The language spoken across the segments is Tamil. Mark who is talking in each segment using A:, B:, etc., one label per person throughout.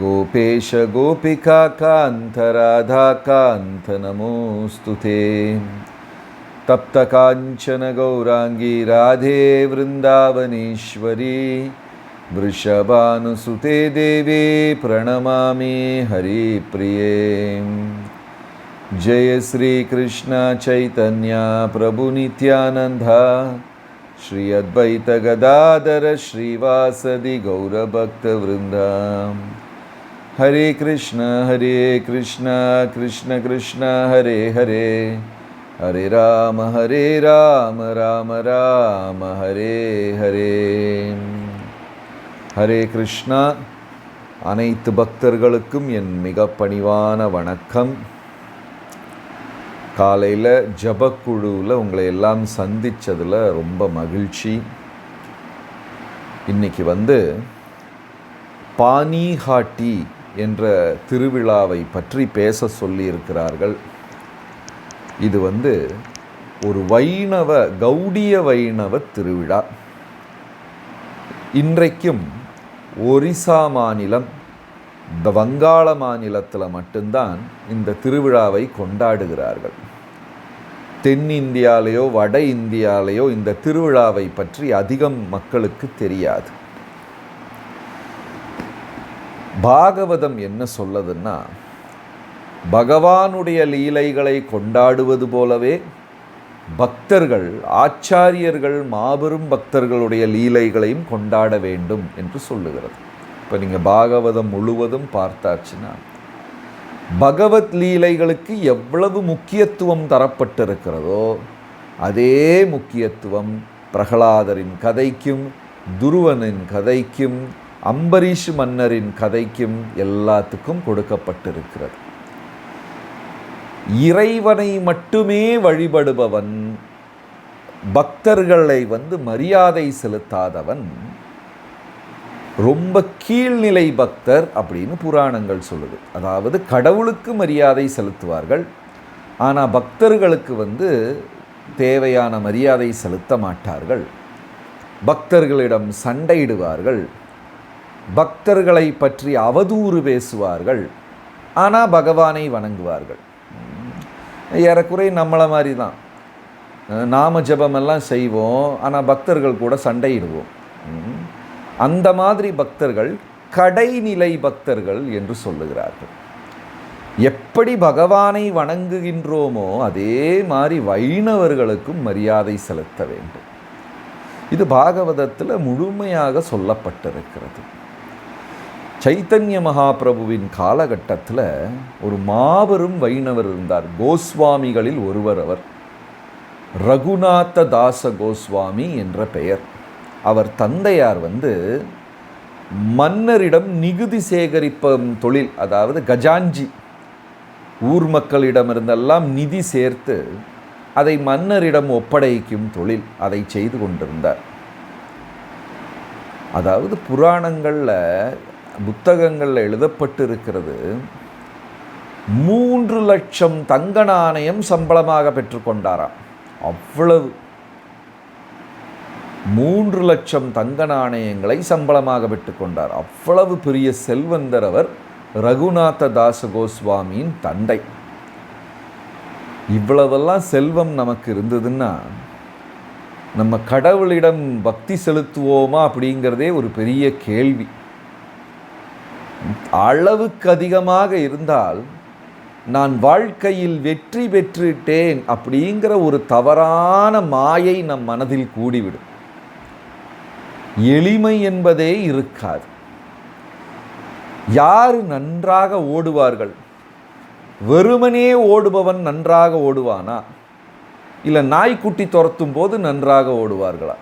A: गोपेश गोपिकान्त नमोऽस्तु ते तप्तकाञ्चन गौराङ्गी राधे वृन्दावनेश्वरी वृषभानुसुते देवे प्रणमामि हरिप्रिये जय श्रीकृष्ण चैतन्या प्रभुनित्यानन्दा श्री अद्वैतगदाधर श्रीवासदि गौरभक्तवृन्दा ஹரே கிருஷ்ண ஹரே கிருஷ்ண கிருஷ்ண கிருஷ்ண ஹரே ஹரே ஹரே ராம ஹரே ராம ராம ராம ஹரே ஹரே ஹரே கிருஷ்ணா அனைத்து பக்தர்களுக்கும் என் மிக பணிவான வணக்கம். காலையில் ஜபக்குழுவில் உங்களை எல்லாம் சந்தித்ததில் ரொம்ப மகிழ்ச்சி. இன்றைக்கி வந்து பானிஹாட்டி என்ற திருவிழாவை பற்றி பேச சொல்லியிருக்கிறார்கள். இது வந்து ஒரு வைணவ கௌடிய வைணவ திருவிழா. இன்றைக்கும் ஒரிசா மாநிலம் இந்த வங்காள மாநிலத்தில் மட்டும்தான் இந்த திருவிழாவை கொண்டாடுகிறார்கள். தென்னிந்தியாலேயோ வட இந்தியாலேயோ இந்த திருவிழாவை பற்றி அதிகம் மக்களுக்கு தெரியாது. பாகவதம் என்ன சொல்லதுன்னா பகவானுடைய லீலைகளை கொண்டாடுவது போலவே பக்தர்கள் ஆச்சாரியர்கள் மாபெரும் பக்தர்களுடைய லீலைகளையும் கொண்டாட வேண்டும் என்று சொல்லுகிறது. இப்போ நீங்கள் பாகவதம் முழுவதும் பார்த்தாச்சுன்னா பகவத் லீலைகளுக்கு எவ்வளவு முக்கியத்துவம் தரப்பட்டிருக்கிறதோ அதே முக்கியத்துவம் பிரகலாதரின் கதைக்கும் துருவனின் கதைக்கும் அம்பரீஷ் மன்னரின் கதைக்கும் எல்லாத்துக்கும் கொடுக்கப்பட்டிருக்கிறது. இறைவனை மட்டுமே வழிபடுபவன் பக்தர்களை வந்து மரியாதை செலுத்தாதவன் ரொம்ப கீழ்நிலை பக்தர் அப்படின்னு புராணங்கள் சொல்லுது. அதாவது கடவுளுக்கு மரியாதை செலுத்துவார்கள் ஆனால் பக்தர்களுக்கு வந்து தேவையான மரியாதை செலுத்த மாட்டார்கள். பக்தர்களிடம் சண்டையிடுவார்கள் பக்தர்களை பற்றி அவதூறு பேசுவார்கள். ஆனால் பகவானை வணங்குவார்கள். ஏறக்குறை நம்மளை மாதிரி தான் நாம ஜபமெல்லாம் செய்வோம் ஆனால் பக்தர்கள் கூட சண்டையிடுவோம். அந்த மாதிரி பக்தர்கள் கடைநிலை பக்தர்கள் என்று சொல்லுகிறார்கள். எப்படி பகவானை வணங்குகின்றோமோ அதே மாதிரி வைணவர்களுக்கும் மரியாதை செலுத்த வேண்டும். இது பாகவதத்தில் முழுமையாக சொல்லப்பட்டிருக்கிறது. சைத்தன்ய மகாபிரபுவின் காலகட்டத்தில் ஒரு மாபெரும் வைணவர் இருந்தார். கோஸ்வாமிகளில் ஒருவர் அவர். ரகுநாத தாச கோஸ்வாமி என்ற பெயர். அவர் தந்தையார் வந்து மன்னரிடம் நிகுதி சேகரிப்பும் தொழில் அதாவது கஜாஞ்சி ஊர் மக்களிடமிருந்தெல்லாம் நிதி சேர்த்து அதை மன்னரிடம் ஒப்படைக்கும் தொழில் அதை செய்து கொண்டிருந்தார். அதாவது புராணங்களில் புத்தகங்களில் எழுதப்பட்டு இருக்கிறது மூன்று லட்சம் தங்க நாணயம் சம்பளமாக பெற்றுக்கொண்டாராம். அவ்வளவு. மூன்று லட்சம் தங்க நாணயங்களை சம்பளமாக பெற்றுக்கொண்டார். அவ்வளவு பெரிய செல்வந்தர் அவர் ரகுநாத தாச கோஸ்வாமியின் தந்தை. இவ்வளவெல்லாம் செல்வம் நமக்கு இருந்ததுன்னா நம்ம கடவுளிடம் பக்தி செலுத்துவோமா அப்படிங்கிறதே ஒரு பெரிய கேள்வி. அளவுக்கு அதிகமாக இருந்தால் நான் வாழ்க்கையில் வெற்றி பெற்றுட்டேன் அப்படிங்கிற ஒரு தவறான மாயை நம் மனதில் கூடிவிடும். எளிமை என்பதே இருக்காது. யார் நன்றாக ஓடுவார்கள்? வெறுமனே ஓடுபவன் நன்றாக ஓடுவானா? இல்லை நாய்க்குட்டி துரத்தும் போது நன்றாக ஓடுவார்களா?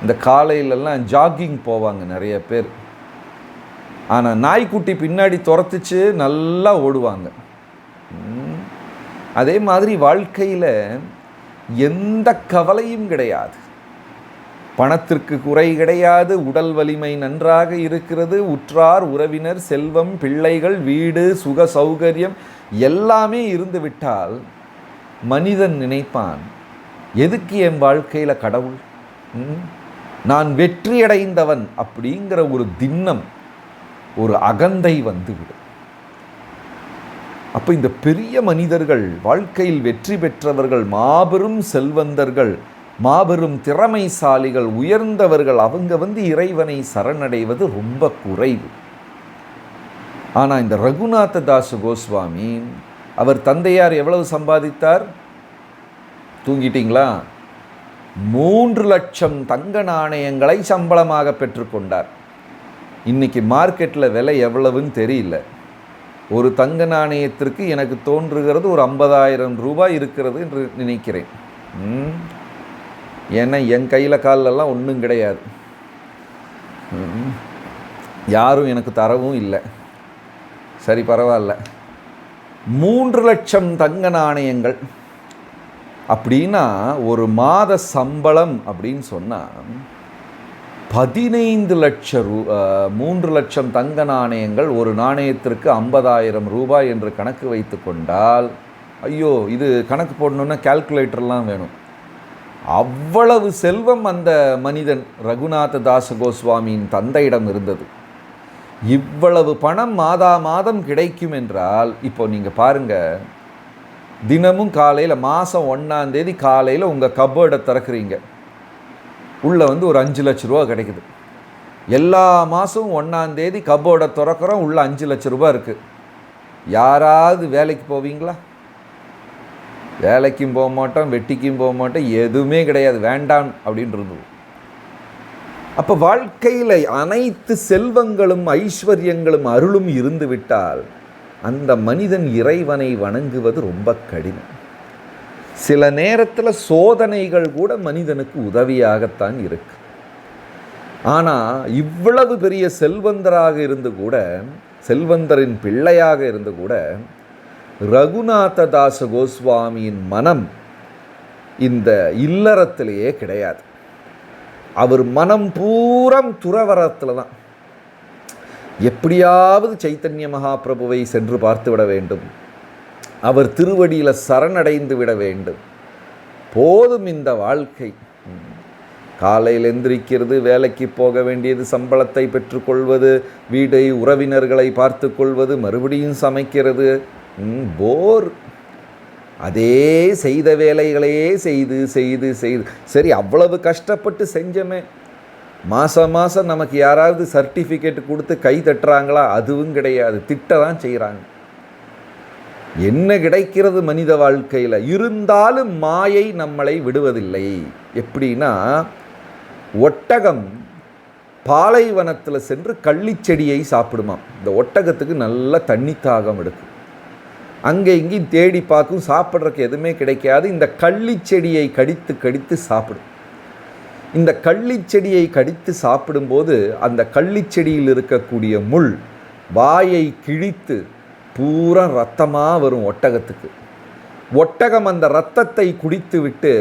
A: இந்த காலையிலெல்லாம் ஜாகிங் போவாங்க நிறைய பேர். ஆனால் நாய்க்குட்டி பின்னாடி துரத்துச்சு நல்லா ஓடுவாங்க. அதே மாதிரி வாழ்க்கையில் எந்த கவலையும் கிடையாது. பணத்திற்கு குறை கிடையாது உடல் வலிமை நன்றாக இருக்கிறது உற்றார் உறவினர் செல்வம் பிள்ளைகள் வீடு சுக சௌகரியம் எல்லாமே இருந்துவிட்டால் மனிதன் நினைப்பான் எதுக்கு என் வாழ்க்கையில் கடவுள்? நான் வெற்றியடைந்தவன் அப்படிங்கிற ஒரு திண்ணம் ஒரு அகந்தை வந்துவிடும். அப்போ இந்த பெரிய மனிதர்கள் வாழ்க்கையில் வெற்றி பெற்றவர்கள் மாபெரும் செல்வந்தர்கள் மாபெரும் திறமைசாலிகள் உயர்ந்தவர்கள் அவங்க வந்து இறைவனை சரணடைவது ரொம்ப குறைவு. ஆனால் இந்த ரகுநாத தாசு கோஸ்வாமி அவர் தந்தையார் எவ்வளவு சம்பாதித்தார்? தூங்கிட்டீங்களா? மூன்று லட்சம் தங்க நாணயங்களை சம்பளமாக பெற்றுக்கொண்டார் இன்றைக்கி மார்க்கெட்டில் விலை எவ்வளவுன்னு தெரியல. ஒரு தங்க நாணயத்திற்கு எனக்கு தோன்றுகிறது ஒரு ஐம்பதாயிரம் ரூபாய் இருக்கிறது என்று நினைக்கிறேன். ஏன்னா என் கையில் காலெல்லாம் ஒன்றும் கிடையாது. யாரும் எனக்கு தரவும் இல்லை. சரி பரவாயில்ல. மூன்று லட்சம் தங்க நாணயங்கள். அப்படின்னா ஒரு மாத சம்பளம் அப்படின்னு சொன்னால் பதினைந்து லட்சம் ரூ மூன்று லட்சம் தங்க நாணயங்கள் ஒரு நாணயத்திற்கு ஐம்பதாயிரம் ரூபாய் என்று கணக்கு வைத்து கொண்டால் ஐயோ இது கணக்கு போடணுன்னா கால்குலேட்டர்லாம் வேணும். அவ்வளவு செல்வம் அந்த மனிதன் ரகுநாத தாச கோஸ்வாமியின் தந்தையிடம் இருந்தது. இவ்வளவு பணம் மாதா மாதம் கிடைக்கும் என்றால் இப்போ நீங்கள் பாருங்கள் தினமும் காலையில் மாதம் ஒன்றாந்தேதி காலையில் உங்கள் கபோர்டை திறக்கிறீங்க. உள்ளே வந்து ஒரு அஞ்சு லட்ச ரூபா கிடைக்குது. எல்லா மாதமும் ஒன்றாந்தேதி கபோர்டை திறக்கிறோம் உள்ள அஞ்சு லட்ச ரூபா இருக்குது யாராவது வேலைக்கு போவீங்களா? வேலைக்கும் போக மாட்டோம் வெட்டிக்கும் போக மாட்டோம் எதுவுமே கிடையாது. வேண்டாம் அப்படின்றது அப்போ வாழ்க்கையில் அனைத்து செல்வங்களும் ஐஸ்வர்யங்களும் அருளும் இருந்து விட்டால் அந்த மனிதன் இறைவனை வணங்குவது ரொம்ப கடினம். சில நேரத்தில் சோதனைகள் கூட மனிதனுக்கு உதவியாகத்தான் இருக்கு. ஆனால் இவ்வளவு பெரிய செல்வந்தராக இருந்து கூட செல்வந்தரின் பிள்ளையாக இருந்து கூட ரகுநாத தாச கோஸ்வாமியின் மனம் இந்த இல்லறத்திலேயே கிடையாது. அவர் மனம் பூரம் துறவரத்தில் தான். எப்படியாவது சைத்தன்ய மகாபிரபுவை சென்று பார்த்துவிட வேண்டும். அவர் திருவடியில் சரணடைந்து விட வேண்டும். போதும் இந்த வாழ்க்கை. காலையில் எந்திரிக்கிறது வேலைக்கு போக வேண்டியது சம்பளத்தை பெற்றுக்கொள்வது வீடை உறவினர்களை பார்த்து கொள்வது மறுபடியும் சமைக்கிறது. போர். அதே செய்த வேலைகளையே செய்து செய்து செய்து. சரி அவ்வளவு கஷ்டப்பட்டு செஞ்சமே. மாதம் மாதம் நமக்கு யாராவது சர்டிஃபிகேட் கொடுத்து கை தட்டுறாங்களா? அதுவும் கிடையாது. திட்ட தான் செய்கிறாங்க என்ன கிடைக்கிறது மனித வாழ்க்கையில்? இருந்தாலும் மாயை நம்மளை விடுவதில்லை. எப்படின்னா ஒட்டகம் பாலைவனத்தில் சென்று கள்ளிச்செடியை சாப்பிடுமாம். இந்த ஒட்டகத்துக்கு நல்ல தண்ணி தாகம் எடுக்கும். அங்கே இங்கேயும் தேடி பார்க்கும் சாப்பிட்றதுக்கு எதுவுமே கிடைக்காது. இந்த கள்ளிச்செடியை கடித்து கடித்து சாப்பிடும். இந்த கள்ளிச்செடியை கடித்து சாப்பிடும்போது அந்த கள்ளிச்செடியில் இருக்கக்கூடிய முள் வாயை கிழித்து பூரா ரத்தமாக வரும் ஒட்டகத்துக்கு. ஒட்டகம் அந்த ரத்தத்தை குடித்து விட்டு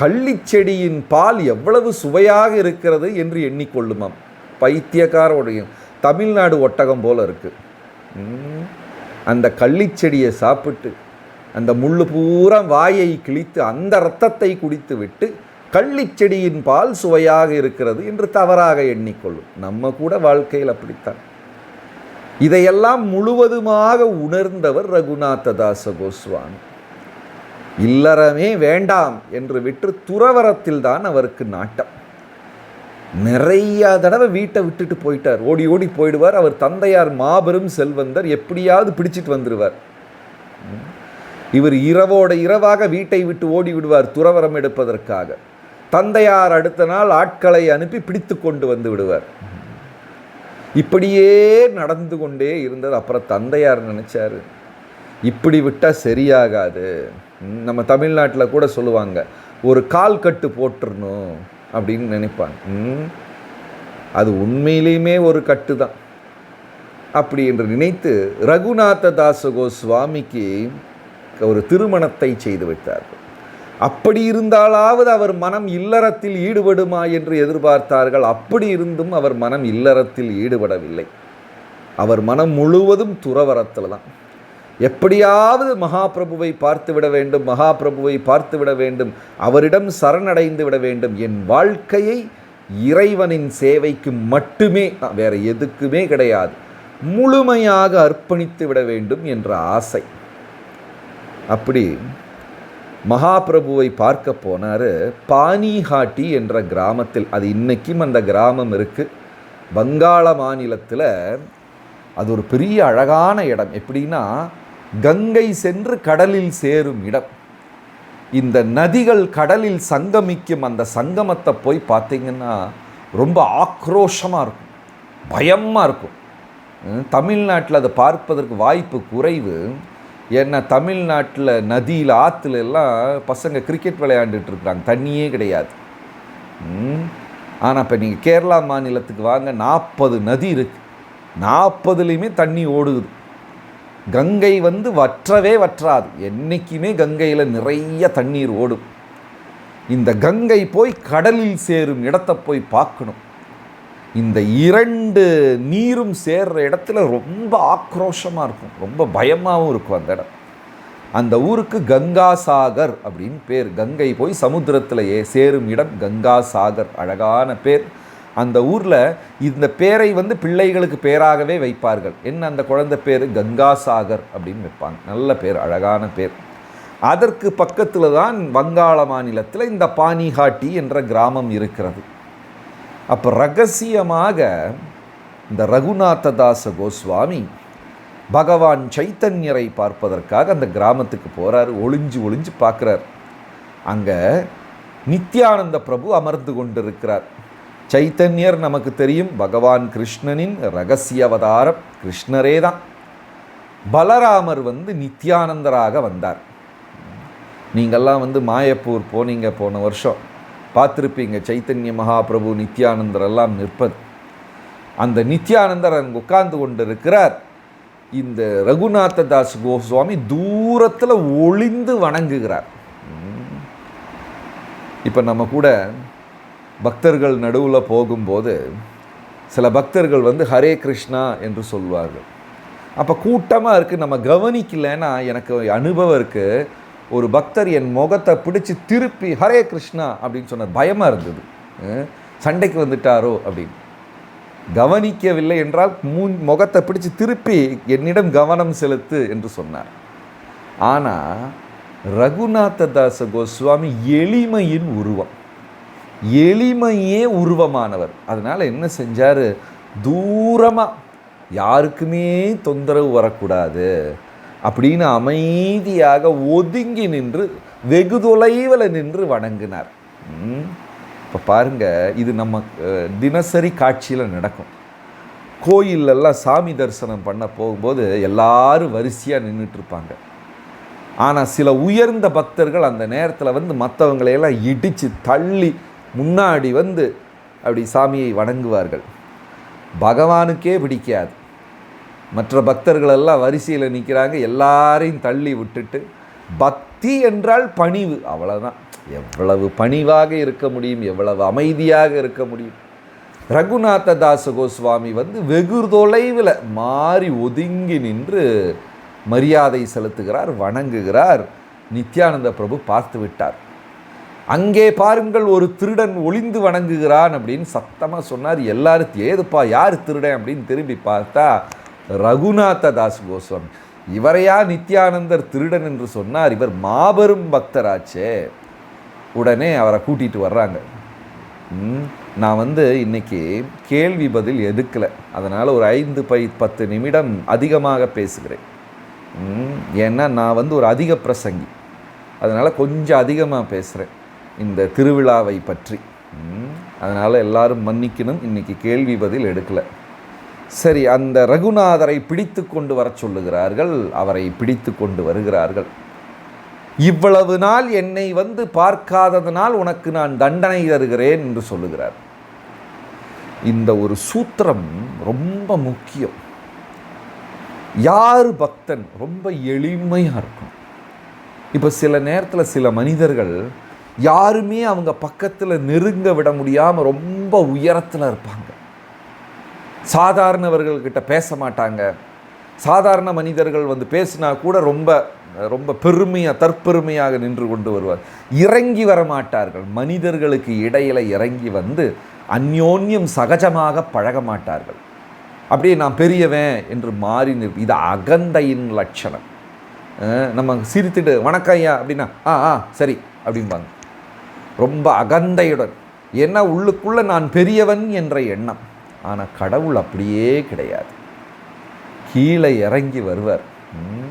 A: கள்ளிச்செடியின் பால் எவ்வளவு சுவையாக இருக்கிறது என்று எண்ணிக்கொள்ளுமாம். பைத்தியக்காரோடைய தமிழ்நாடு ஒட்டகம் போல் இருக்குது அந்த கள்ளிச்செடியை சாப்பிட்டு அந்த முள்ளு பூரா வாயை கிழித்து அந்த ரத்தத்தை குடித்து விட்டு கள்ளிச்செடியின் பால் சுவையாக இருக்கிறது என்று தவறாக எண்ணிக்கொள்ளும். நம்ம கூட வாழ்க்கையில் அப்படித்தான். இதையெல்லாம் முழுவதுமாக உணர்ந்தவர் ரகுநாத தாச கோஸ்வாமி. இல்லறமே வேண்டாம் என்று விட்டு துறவரத்தில் தான் அவருக்கு நாட்டம். நிறைய தடவை வீட்டை விட்டுட்டு போயிட்டார். ஓடி ஓடி போயிடுவார். அவர் தந்தையார் மாபெரும் செல்வந்தர். எப்படியாவது பிடிச்சிட்டு வந்துடுவார் இவர் இரவோட இரவாக வீட்டை விட்டு ஓடி விடுவார் துறவரம் எடுப்பதற்காக. தந்தையார் அடுத்த நாள் ஆட்களை அனுப்பி பிடித்து கொண்டு வந்து விடுவார். இப்படியே நடந்து கொண்டே இருந்தது. அப்புறம் தந்தையார் நினச்சார் இப்படி விட்டால் சரியாகாது. நம்ம தமிழ்நாட்டில் கூட சொல்லுவாங்க ஒரு கால் கட்டு போட்டுறணும் அப்படின்னு நினைப்பாங்க. அது உண்மையிலேயுமே ஒரு கட்டு தான். அப்படி என்று நினைத்து ரகுநாத தாசகோ சுவாமிக்கு ஒரு திருமணத்தை செய்து விட்டார்கள் அப்படி இருந்தாலாவது அவர் மனம் இல்லறத்தில் ஈடுபடுமா என்று எதிர்பார்த்தார்கள். அப்படி இருந்தும் அவர் மனம் இல்லறத்தில் ஈடுபடவில்லை. அவர் மனம் முழுவதும் துறவரத்தில் தான் எப்படியாவது மகாபிரபுவை பார்த்துவிட வேண்டும் மகாபிரபுவை பார்த்துவிட வேண்டும் அவரிடம் சரணடைந்து விட வேண்டும். என் வாழ்க்கையை இறைவனின் சேவைக்கு மட்டுமே வேற எதுக்குமே கிடையாது. முழுமையாக அர்ப்பணித்து விட வேண்டும் என்ற ஆசை. அப்படி மகாபிரபுவை பார்க்க போனார் பானிஹாட்டி என்ற கிராமத்தில். அது இன்றைக்கும் அந்த கிராமம் இருக்குது வங்காள மாநிலத்தில் அது ஒரு பெரிய அழகான இடம். எப்படின்னா கங்கை சென்று கடலில் சேரும் இடம். இந்த நதிகள் கடலில் சங்கமிக்கும் அந்த சங்கமத்தை போய் பார்த்தீங்கன்னா ரொம்ப ஆக்ரோஷமாக இருக்கும். பயமாக இருக்கும். தமிழ்நாட்டில் அதை பார்ப்பதற்கு வாய்ப்பு குறைவு. ஏன்னா தமிழ்நாட்டில் நதியில் ஆற்றுல எல்லாம் பசங்க கிரிக்கெட் விளையாண்டுட்டு இருக்கிறாங்க. தண்ணியே கிடையாது. ஆனால் இப்போ நீங்கள் கேரளா மாநிலத்துக்கு வாங்க நாற்பது நதி இருக்குது நாற்பதுலேயுமே தண்ணி ஓடுது. கங்கை வந்து வற்றவே வற்றாது. என்றைக்குமே கங்கையில் நிறைய தண்ணீர் ஓடும். இந்த கங்கை போய் கடலில் சேரும் இடத்தை போய் பார்க்கணும். இந்த இரண்டு நீரும் சேர்ற இடத்துல ரொம்ப ஆக்ரோஷமாக இருக்கும். ரொம்ப பயமாகவும் இருக்கும் அந்த இடம். அந்த ஊருக்கு கங்கா சாகர் அப்படின்னு பேர். கங்கை போய் சமுத்திரத்தில் சேரும் இடம் கங்கா சாகர் அழகான பேர். அந்த ஊரில் இந்த பேரை வந்து பிள்ளைகளுக்கு பேராகவே வைப்பார்கள். என்ன அந்த குழந்தை பேர்? கங்காசாகர் அப்படின்னு வைப்பாங்க. நல்ல பேர் அழகான பேர். அதற்கு பக்கத்தில் தான் வங்காள மாநிலத்தில் இந்த பானிஹாட்டி என்ற கிராமம் இருக்கிறது. அப்போ ரகசியமாக இந்த ரகுநாததாச கோஸ்வாமி பகவான் சைத்தன்யரை பார்ப்பதற்காக அந்த கிராமத்துக்கு போகிறார் ஒளிஞ்சு ஒளிஞ்சு பார்க்குறார். அங்கே நித்யானந்த பிரபு அமர்ந்து கொண்டிருக்கிறார். சைத்தன்யர் நமக்கு தெரியும் பகவான் கிருஷ்ணனின் ரகசிய அவதாரம் கிருஷ்ணரே தான். பலராமர் வந்து நித்யானந்தராக வந்தார். நீங்கள்லாம் வந்து மாயப்பூர் போனீங்க போன வருஷம். பார்த்துருப்பீங்க. சைத்தன்ய மகாபிரபு நித்யானந்தர் எல்லாம் நிற்பது. அந்த நித்யானந்தர் அங்கே உட்கார்ந்து கொண்டு இருக்கிறார் இந்த ரகுநாத தாஸ் கோஸ்வாமி தூரத்தில் ஒளிந்து வணங்குகிறார். இப்போ நம்ம கூட பக்தர்கள் நடுவில் போகும்போது சில பக்தர்கள் வந்து ஹரே கிருஷ்ணா என்று சொல்வார்கள். அப்போ கூட்டமாக இருக்குது நம்ம கவனிக்கலைன்னா எனக்கு அனுபவம் இருக்குது ஒரு பக்தர் என் முகத்தை பிடிச்சி திருப்பி ஹரே கிருஷ்ணா அப்படின்னு சொன்னார் பயமாக இருந்தது. சண்டைக்கு வந்துட்டாரோ அப்படின்னு. கவனிக்கவில்லை என்றால் மூன் முகத்தை பிடிச்சி திருப்பி என்னிடம் கவனம் செலுத்து என்று சொன்னார். ஆனால் ரகுநாத தாச கோஸ்வாமி எளிமையின் உருவம். எளிமையே உருவமானவர். அதனால் என்ன செஞ்சார்? தூரமாக யாருக்குமே தொந்தரவு வரக்கூடாது. அப்படின்னு அமைதியாக ஒதுங்கி நின்று வெகு தொலைவில் நின்று வணங்கினார். இப்போ பாருங்கள் இது நம்ம தினசரி காட்சியில் நடக்கும். கோயிலெல்லாம் சாமி தரிசனம் பண்ண போகும்போது எல்லாரும் வரிசையாக நின்றுட்டுருப்பாங்க ஆனால் சில உயர்ந்த பக்தர்கள் அந்த நேரத்தில் வந்து மற்றவங்களையெல்லாம் இடித்து தள்ளி முன்னாடி வந்து அப்படி சாமியை வணங்குவார்கள். பகவானுக்கே பிடிக்காது. மற்ற பக்தர்களெல்லாம் வரிசையில் நிற்கிறாங்க எல்லாரையும் தள்ளி விட்டுட்டு பக்தி என்றால் பணிவு. அவ்வளோதான் எவ்வளவு பணிவாக இருக்க முடியும் எவ்வளவு அமைதியாக இருக்க முடியும். ரகுநாத தாச கோஸ்வாமி வந்து வெகு தொலைவில் மாறி ஒதுங்கி நின்று மரியாதை செலுத்துகிறார் வணங்குகிறார். நித்யானந்த பிரபு பார்த்து விட்டார். அங்கே பாருங்கள் ஒரு திருடன் ஒளிந்து வணங்குகிறான் அப்படின்னு சத்தமாக சொன்னார். எல்லாரும் ஏதுப்பா யார் திருடன்? அப்படின்னு திரும்பி பார்த்தா ரகுநாத தாஸ் கோஸ்வாமி. இவரையா நித்யானந்தர் திருடன் என்று சொன்னார். இவர் மாபெரும் பக்தராச்சே. உடனே அவரை கூட்டிகிட்டு வர்றாங்க. நான் வந்து இன்றைக்கி கேள்வி பதில் எதுக்கலை அதனால் ஒரு ஐந்து பை பத்து நிமிடம் அதிகமாக பேசுகிறேன். ஏன்னா நான் வந்து ஒரு அதிக பிரசங்கி. அதனால் கொஞ்சம் அதிகமாக பேசுகிறேன் இந்த திருவிழாவை பற்றி. அதனால் எல்லாரும் மன்னிக்கணும். இன்றைக்கி கேள்வி பதில் எடுக்கலை. சரி அந்த ரகுநாதரை பிடித்து கொண்டு வர சொல்லுகிறார்கள். அவரை பிடித்து கொண்டு வருகிறார்கள். இவ்வளவு நாள் என்னை வந்து பார்க்காததனால் உனக்கு நான் தண்டனை தருகிறேன் என்று சொல்லுகிறார். இந்த ஒரு சூத்திரம் ரொம்ப முக்கியம். யார் பக்தன்? ரொம்ப எளிமையாக இருக்கும் இப்போ சில நேரத்தில் சில மனிதர்கள் யாருமே அவங்க பக்கத்தில் நெருங்க விட முடியாமல் ரொம்ப உயரத்தில் இருப்பாங்க. சாதாரணவர்கள்கிட்ட பேச மாட்டாங்க சாதாரண மனிதர்கள் வந்து பேசினா கூட ரொம்ப ரொம்ப பெருமையாக தற்பெருமையாக நின்று கொண்டு வருவார். இறங்கி வர மாட்டார்கள் மனிதர்களுக்கு இடையில இறங்கி வந்து அந்யோன்யம் சகஜமாக பழக மாட்டார்கள் அப்படியே நான் பெரியவன் என்று மாறி நிற்ப இது அகந்தையின் லட்சணம். நம்ம சிரித்துட்டு வணக்கம் ஐயா அப்படின்னா ஆ ஆ சரி அப்படிம்பாங்க. ரொம்ப அகந்தையுடன். ஏன்னா உள்ளுக்குள்ளே நான் பெரியவன் என்ற எண்ணம். ஆனால் கடவுள் அப்படியே கிடையாது. கீழே இறங்கி வருவார். ம்.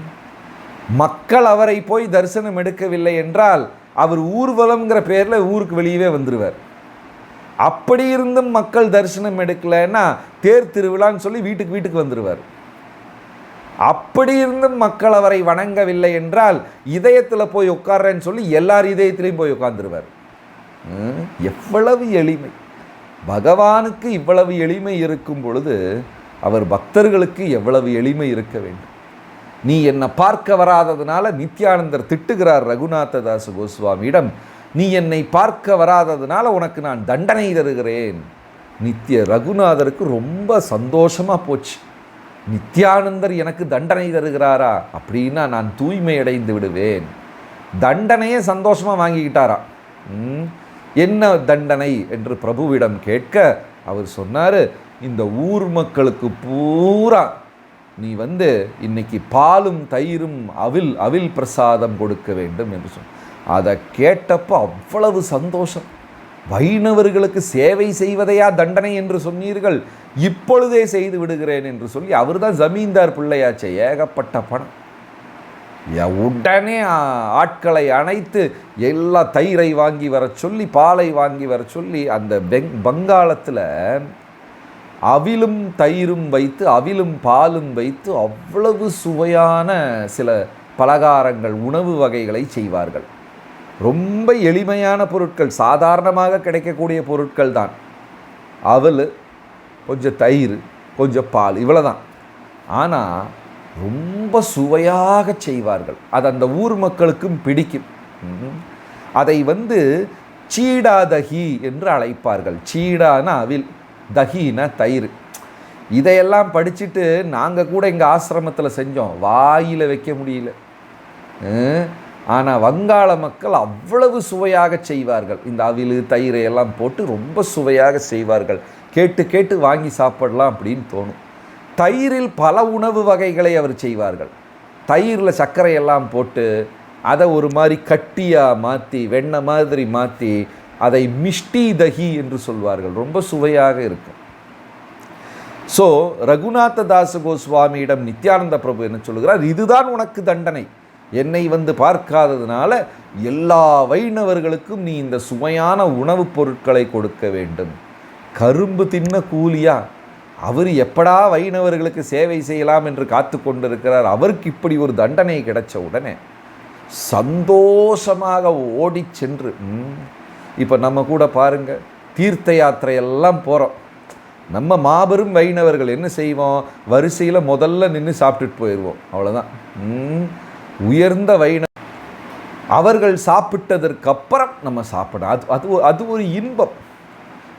A: மக்கள் அவரை போய் தரிசனம் எடுக்கவில்லை என்றால் அவர் ஊர்வலம்ங்கிற பேரில் ஊருக்கு வெளியவே வந்துடுவார் அப்படி இருந்தும் மக்கள் தரிசனம் எடுக்கலைன்னா தேர் திருவிழான்னு சொல்லி வீட்டுக்கு வீட்டுக்கு வந்துடுவார் அப்படி இருந்தும் மக்கள் அவரை வணங்கவில்லை என்றால் இதயத்தில் போய் உட்கார்றேன்னு சொல்லி எல்லார் இதயத்திலையும் போய் உட்காந்துருவார் ம், எவ்வளவு எளிமை. பகவானுக்கு இவ்வளவு எளிமை இருக்கும் பொழுது அவர் பக்தர்களுக்கு எவ்வளவு எளிமை இருக்க வேண்டும். நீ என்னை பார்க்க வராததுனால நித்யானந்தர் திட்டுகிறார் ரகுநாததாச கோஸ்வாமியிடம் நீ என்னை பார்க்க வராததுனால உனக்கு நான் தண்டனை தருகிறேன். நித்ய ரகுநாதருக்கு ரொம்ப சந்தோஷமாக போச்சு. நித்யானந்தர் எனக்கு தண்டனை தருகிறாரா? அப்படின்னா நான் தூய்மை அடைந்து விடுவேன். தண்டனையே சந்தோஷமாக வாங்கிக்கிட்டாரா ம், என்ன தண்டனை என்று பிரபுவிடம் கேட்க அவர் சொன்னார் இந்த ஊர் மக்களுக்கு பூரா நீ வந்து இன்னைக்கு பாலும் தயிரும் அவில் அவில் பிரசாதம் கொடுக்க வேண்டும் என்று சொன்ன அதை கேட்டப்போ அவ்வளவு சந்தோஷம். வைணவர்களுக்கு சேவை செய்வதையா தண்டனை என்று சொன்னீர்கள் இப்பொழுதே செய்து விடுகிறேன் என்று சொல்லி அவர்தான் ஜமீன்தார் பிள்ளையாச்சே ஏகப்பட்ட பணம். உடனே ஆட்களை அணைத்து எல்லா தயிரை வாங்கி வர சொல்லி பாலை வாங்கி வர சொல்லி அந்த பெங் பங்காளத்தில் அவிலும் தயிரும் வைத்து அவிலும் பாலும் வைத்து அவ்வளவு சுவையான சில பலகாரங்கள் உணவு வகைகளை செய்வார்கள். ரொம்ப எளிமையான பொருட்கள் சாதாரணமாக கிடைக்கக்கூடிய பொருட்கள் தான். அவல் கொஞ்சம் தயிர் கொஞ்சம் பால் இவ்வளவுதான். ஆனால் ரொம்ப சுவையாக செய்வார்கள். அது அந்த ஊர் மக்களுக்கும் பிடிக்கும். அதை வந்து சீடா தஹி என்று அழைப்பார்கள். சீடான அவில் தஹினா தயிர். இதையெல்லாம் படிச்சுட்டு நாங்கள் கூட எங்கள் ஆசிரமத்தில் செஞ்சோம். வாயில் வைக்க முடியல. ஆனால் வங்காள மக்கள் அவ்வளவு சுவையாக செய்வார்கள். இந்த அவிழு தயிரை எல்லாம் போட்டு ரொம்ப சுவையாக செய்வார்கள். கேட்டு கேட்டு வாங்கி சாப்பிடலாம் அப்படின்னு தோணும். தயிரில் பல உணவு வகைகளை அவர் செய்வார்கள். தயிரில் சர்க்கரையெல்லாம் போட்டு அதை ஒரு மாதிரி கட்டியாக மாற்றி வெண்ணெய் மாதிரி மாற்றி அதை மிஷ்டி தஹி என்று சொல்வார்கள். ரொம்ப சுவையாக இருக்கும். ஸோ ரகுநாத தாச கோஸ்வாமியிடம் நித்யானந்த பிரபு என்ன சொல்கிறார் இதுதான் உனக்கு தண்டனை. என்னை வந்து பார்க்காததுனால எல்லா வைணவர்களுக்கும் நீ இந்த சுவையான உணவுப் பொருட்களை கொடுக்க வேண்டும். கரும்பு தின்ன கூலியாக அவர் எப்படா வைணவர்களுக்கு சேவை செய்யலாம் என்று காத்து கொண்டிருக்கிறார்? அவருக்கு இப்படி ஒரு தண்டனை கிடைச்ச உடனே சந்தோஷமாக ஓடி சென்று இப்போ நம்ம கூட பாருங்கள் தீர்த்த யாத்திரையெல்லாம் போகிறோம் நம்ம மாபெரும் வைணவர்கள் என்ன செய்வோம்? வரிசையில் முதல்ல நின்று சாப்பிட்டுட்டு போயிடுவோம் அவ்வளோதான் ம், உயர்ந்த வைணவ அவர்கள் சாப்பிட்டதற்கப்புறம் நம்ம சாப்பிட அது அது அது ஒரு இன்பம்.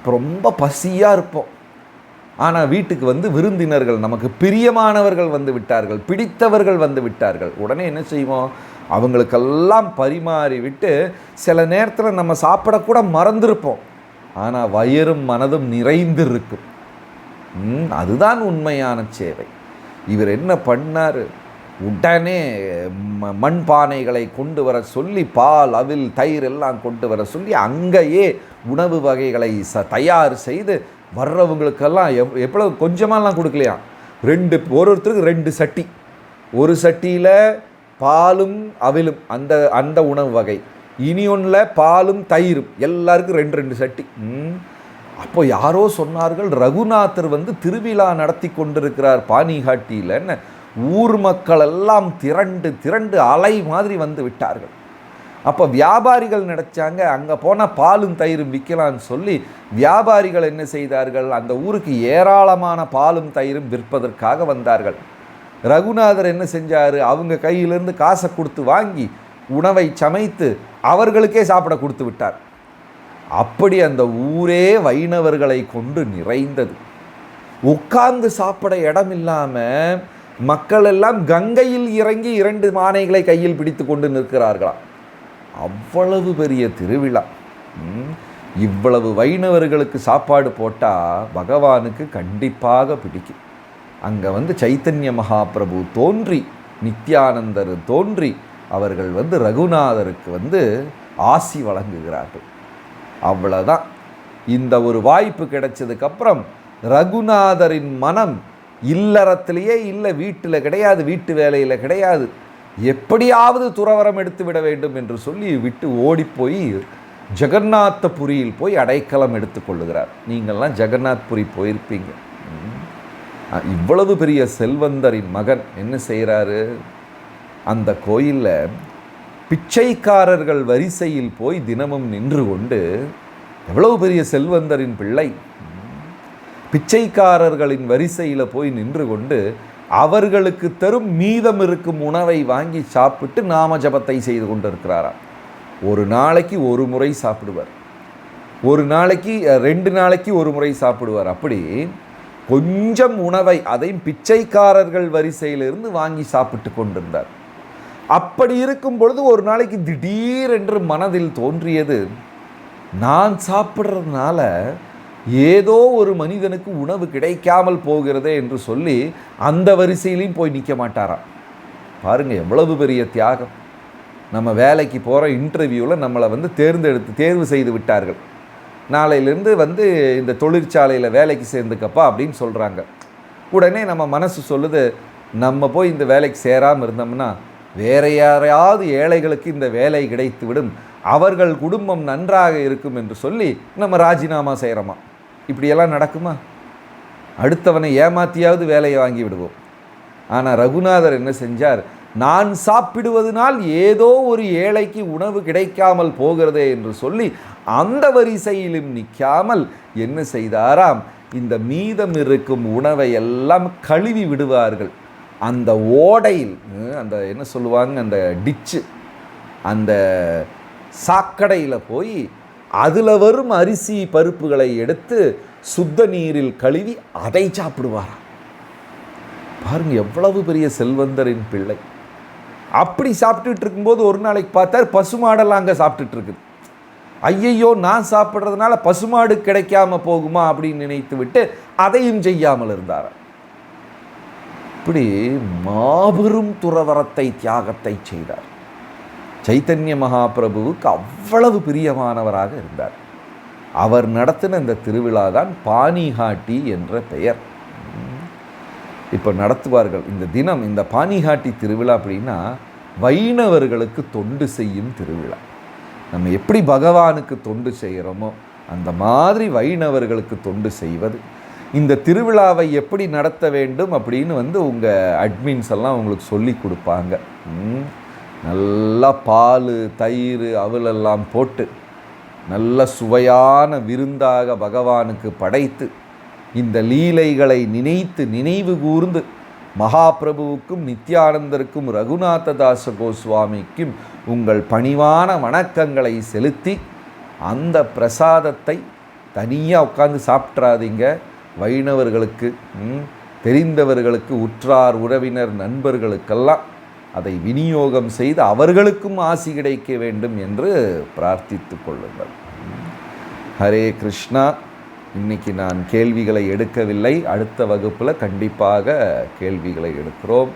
A: ரொம்ப பசியாக இருப்போம். ஆனால் வீட்டுக்கு வந்து விருந்தினர்கள் நமக்கு பிரியமானவர்கள் வந்து விட்டார்கள் பிடித்தவர்கள் வந்து விட்டார்கள். உடனே என்ன செய்வோம்? அவங்களுக்கெல்லாம் பரிமாறி விட்டு சில நேரத்தில் நம்ம சாப்பிடக்கூட மறந்திருப்போம். ஆனால் வயிறும் மனதும் நிறைந்திருக்கும். அதுதான் உண்மையான சேவை. இவர் என்ன பண்ணார்? உடனே ம- மண்பானைகளை கொண்டு வர சொல்லி பால் அவில் தயிர் எல்லாம் கொண்டு வர சொல்லி அங்கேயே உணவு வகைகளை ச தயார் செய்து வர்றவங்களுக்கெல்லாம் எவ் எவ்வளோ கொஞ்சமாலாம் கொடுக்கலையா? ரெண்டு ஒரு ஒருத்தருக்கு ரெண்டு சட்டி. ஒரு சட்டியில் பாலும் அவிலும் அந்த அந்த உணவு வகை. இனி ஒன்றில் பாலும் தயிரும். எல்லாருக்கும் ரெண்டு ரெண்டு சட்டி. ம். அப்போ யாரோ சொன்னார்கள் ரகுநாதர் வந்து திருவிழா நடத்தி கொண்டிருக்கிறார் பானிகாட்டியிலன்னு ஊர் மக்கள் எல்லாம் திரண்டு திரண்டு அலை மாதிரி வந்து விட்டார்கள். அப்போ வியாபாரிகள் நினச்சாங்க அங்கே போனால் பாலும் தயிரும் விற்கலான்னு சொல்லி வியாபாரிகள் என்ன செய்தார்கள்? அந்த ஊருக்கு ஏராளமான பாலும் தயிரும் விற்பதற்காக வந்தார்கள். ரகுநாதர் என்ன செஞ்சார்? அவங்க கையிலேருந்து காசை கொடுத்து வாங்கி உணவை சமைத்து அவர்களுக்கே சாப்பிட கொடுத்து விட்டார். அப்படி அந்த ஊரே வைணவர்களை கொண்டு நிறைந்தது. உட்கார்ந்து சாப்பிட இடம் இல்லாமல் மக்கள் எல்லாம் கங்கையில் இறங்கி இரண்டு மானைகளை கையில் பிடித்து கொண்டு நிற்கிறார்களாம். அவ்வளவு பெரிய திருவிழா. இவ்வளவு வைணவர்களுக்கு சாப்பாடு போட்டால் பகவானுக்கு கண்டிப்பாக பிடிக்கும். அங்கே வந்து சைத்தன்ய மகாபிரபு தோன்றி நித்யானந்தர் தோன்றி அவர்கள் வந்து ரகுநாதருக்கு வந்து ஆசி வழங்குகிறார்கள். அவ்வளோதான் இந்த ஒரு வாய்ப்பு கிடைச்சதுக்கப்புறம் ரகுநாதரின் மனம் இல்லறத்திலேயே இல்லை வீட்டில் கிடையாது வீட்டு வேலையில் கிடையாது. எப்படியாவது துறவரம் எடுத்து விட வேண்டும் என்று சொல்லி விட்டு ஓடிப்போய் ஜெகநாத்தபுரியில் போய் அடைக்கலம் எடுத்துக்கொள்ளுகிறார் நீங்கள்லாம் ஜெகநாத்புரி போயிருப்பீங்க. இவ்வளவு பெரிய செல்வந்தரின் மகன் என்ன செய்கிறாரு? அந்த கோயிலில் பிச்சைக்காரர்கள் வரிசையில் போய் தினமும் நின்று கொண்டு எவ்வளவு பெரிய செல்வந்தரின் பிள்ளை? பிச்சைக்காரர்களின் வரிசையில் போய் நின்று கொண்டு அவர்களுக்கு தரும் மீதம் இருக்கும் உணவை வாங்கி சாப்பிட்டு நாம ஜபத்தை செய்து கொண்டிருக்கிறாராம். ஒரு நாளைக்கு ஒரு முறை சாப்பிடுவார். ஒரு நாளைக்கு ரெண்டு நாளைக்கு ஒரு முறை சாப்பிடுவார். அப்படி கொஞ்சம் உணவை அதையும் பிச்சைக்காரர்கள் வரிசையிலிருந்து வாங்கி சாப்பிட்டு கொண்டிருந்தார். அப்படி இருக்கும் பொழுது ஒரு நாளைக்கு திடீரென்று மனதில் தோன்றியது நான் சாப்பிட்றதுனால ஏதோ ஒரு மனிதனுக்கு உணவு கிடைக்காமல் போகிறதே என்று சொல்லி அந்த வரிசையிலையும் போய் நிற்க மாட்டாராம் பாருங்கள் எவ்வளவு பெரிய தியாகம். நம்ம வேலைக்கு போகிற இன்டர்வியூவில் நம்மளை வந்து தேர்ந்தெடுத்து தேர்வு செய்து விட்டார்கள். நாளையிலேருந்து வந்து இந்த தொழிற்சாலையில் வேலைக்கு சேர்ந்துக்கப்பா அப்படின்னு சொல்கிறாங்க உடனே நம்ம மனசு சொல்லுது நம்ம போய் இந்த வேலைக்கு சேராமல் இருந்தோம்னா வேற யாரையாவது ஏழைகளுக்கு இந்த வேலை கிடைத்து விடும் அவர்கள் குடும்பம் நன்றாக இருக்கும் என்று சொல்லி நம்ம ராஜினாமா செய்கிறோமா இப்படியெல்லாம் நடக்குமா? அடுத்தவனை ஏமாத்தியாவது வேலையை வாங்கி விடுவோம். ஆனால் ரகுநாதர் என்ன செஞ்சார்? நான் சாப்பிடுவதனால் ஏதோ ஒரு ஏழைக்கு உணவு கிடைக்காமல் போகிறதே என்று சொல்லி அந்த வரிசையிலும் நிற்காமல் என்ன செய்தாராம்? இந்த மீதம் இருக்கும் உணவை எல்லாம் கழுவி விடுவார்கள். அந்த ஓடையில் அந்த என்ன சொல்லுவாங்க? அந்த டிச்சு அந்த சாக்கடையில் போய் அதில் வரும் அரிசி பருப்புகளை எடுத்து சுத்த நீரில் கழுவி அதை சாப்பிடுவாராம். பாருங்க எவ்வளவு பெரிய செல்வந்தரின் பிள்ளை. அப்படி சாப்பிட்டுட்டு இருக்கும்போது ஒரு நாளைக்கு பார்த்தார் பசுமாடெல்லாம் அங்கே சாப்பிட்டுட்டு இருக்குது. ஐயையோ நான் சாப்பிட்றதுனால பசுமாடு கிடைக்காம போகுமா அப்படின்னு நினைத்து விட்டு அதையும் செய்யாமல் இருந்தார் இப்படி மாபெரும் துறவரத்தை தியாகத்தை செய்தார். சைத்தன்ய மகாபிரபுவுக்கு அவ்வளவு பிரியமானவராக இருந்தார். அவர் நடத்தின இந்த திருவிழா தான் பாணிஹாட்டி என்ற பெயர். இப்போ நடத்துவார்கள். இந்த தினம் இந்த பாணிஹாட்டி திருவிழா அப்படின்னா வைணவர்களுக்கு தொண்டு செய்யும் திருவிழா. நம்ம எப்படி பகவானுக்கு தொண்டு செய்கிறோமோ அந்த மாதிரி வைணவர்களுக்கு தொண்டு செய்வது. இந்த திருவிழாவை எப்படி நடத்த வேண்டும் அப்படின்னு வந்து உங்கள் அட்மின்ஸ் எல்லாம் உங்களுக்கு சொல்லி கொடுப்பாங்க. நல்லா பால் தயிர் அவலெல்லாம் போட்டு நல்ல சுவையான விருந்தாக பகவானுக்கு படைத்து இந்த லீலைகளை நினைத்து நினைவு கூர்ந்து மகாபிரபுவுக்கும் நித்யானந்தருக்கும் ரகுநாததாச கோஸ்வாமிக்கும் உங்கள் பணிவான வணக்கங்களை செலுத்தி அந்த பிரசாதத்தை தனியாக உட்காந்து சாப்பிட்றாதீங்க. வைணவர்களுக்கு ம், தெரிந்தவர்களுக்கு உற்றார் உறவினர் நண்பர்களுக்கெல்லாம் அதை விநியோகம் செய்து அவர்களுக்கும் ஆசி கிடைக்க வேண்டும் என்று பிரார்த்தித்து கொள்ளுங்கள். ஹரே கிருஷ்ணா இன்னைக்கு நான் கேள்விகளை எடுக்கவில்லை. அடுத்த வகுப்பில் கண்டிப்பாக கேள்விகளை எடுக்கிறோம்.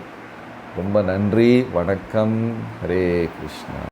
A: ரொம்ப நன்றி வணக்கம். ஹரே கிருஷ்ணா.